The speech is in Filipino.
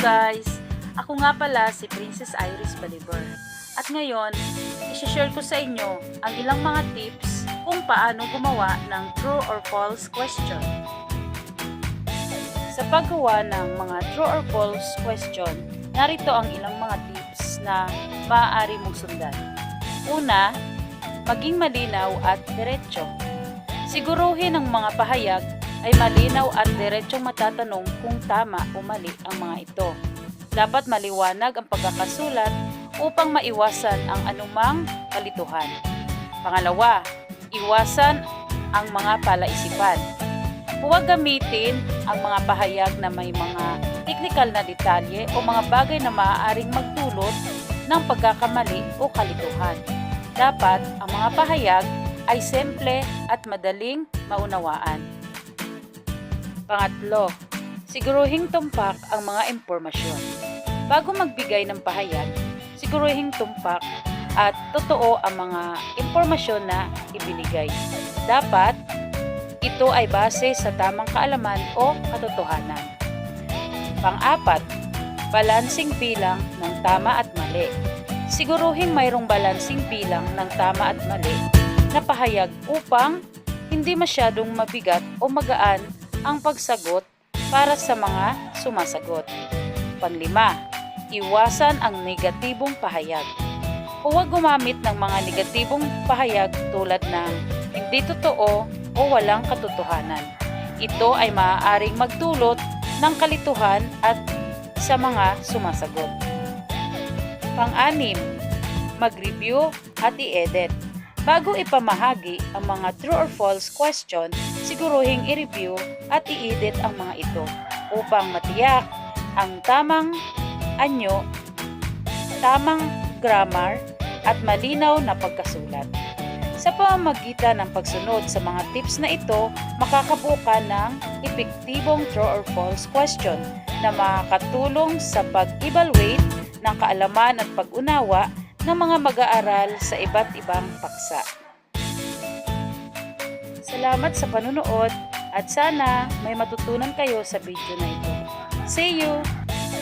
guys! Ako nga pala si Princess Iris Balibar. At ngayon, isi-share ko sa inyo ang ilang mga tips kung paano gumawa ng true or false question. Sa paggawa ng mga true or false question, narito ang ilang mga tips na maaari mong sundan. Una, maging malinaw at diretso. Siguruhin ang mga pahayag ay malinaw at diretsong matatanong kung tama o mali ang mga ito. Dapat maliwanag ang pagkakasulat upang maiwasan ang anumang kalituhan. Pangalawa, iwasan ang mga palaisipan. Huwag gamitin ang mga pahayag na may mga teknikal na detalye o mga bagay na maaaring magdulot ng pagkakamali o kalituhan. Dapat ang mga pahayag ay simple at madaling maunawaan. Pangatlo, siguruhing tumpak ang mga impormasyon. Bago magbigay ng pahayag, siguruhing tumpak at totoo ang mga impormasyon na ibinigay. Dapat ito ay base sa tamang kaalaman o katotohanan. Pang-apat, balansing bilang ng tama at mali. Siguruhin mayroong balansing bilang ng tama at mali na pahayag upang hindi masyadong mabigat o magaan ang pagsagot para sa mga sumasagot. Panglima, iwasan ang negatibong pahayag. Huwag gumamit ng mga negatibong pahayag tulad ng hindi totoo o walang katotohanan. Ito ay maaaring magdulot ng kalituhan at sa mga sumasagot. Pang-anim, mag-review at i-edit. Bago ipamahagi ang mga true or false question, siguruhing i-review at i-edit ang mga ito upang matiyak ang tamang anyo, tamang grammar at malinaw na pagkasulat. Sa pamamagitan ng pagsunod sa mga tips na ito, makakabuo ka ng epektibong true or false question na makakatulong sa pag-evaluate ng kaalaman at pag-unawa ng mga mag-aaral sa iba't ibang paksa. Salamat sa panunood at sana may matutunan kayo sa video na ito. See you!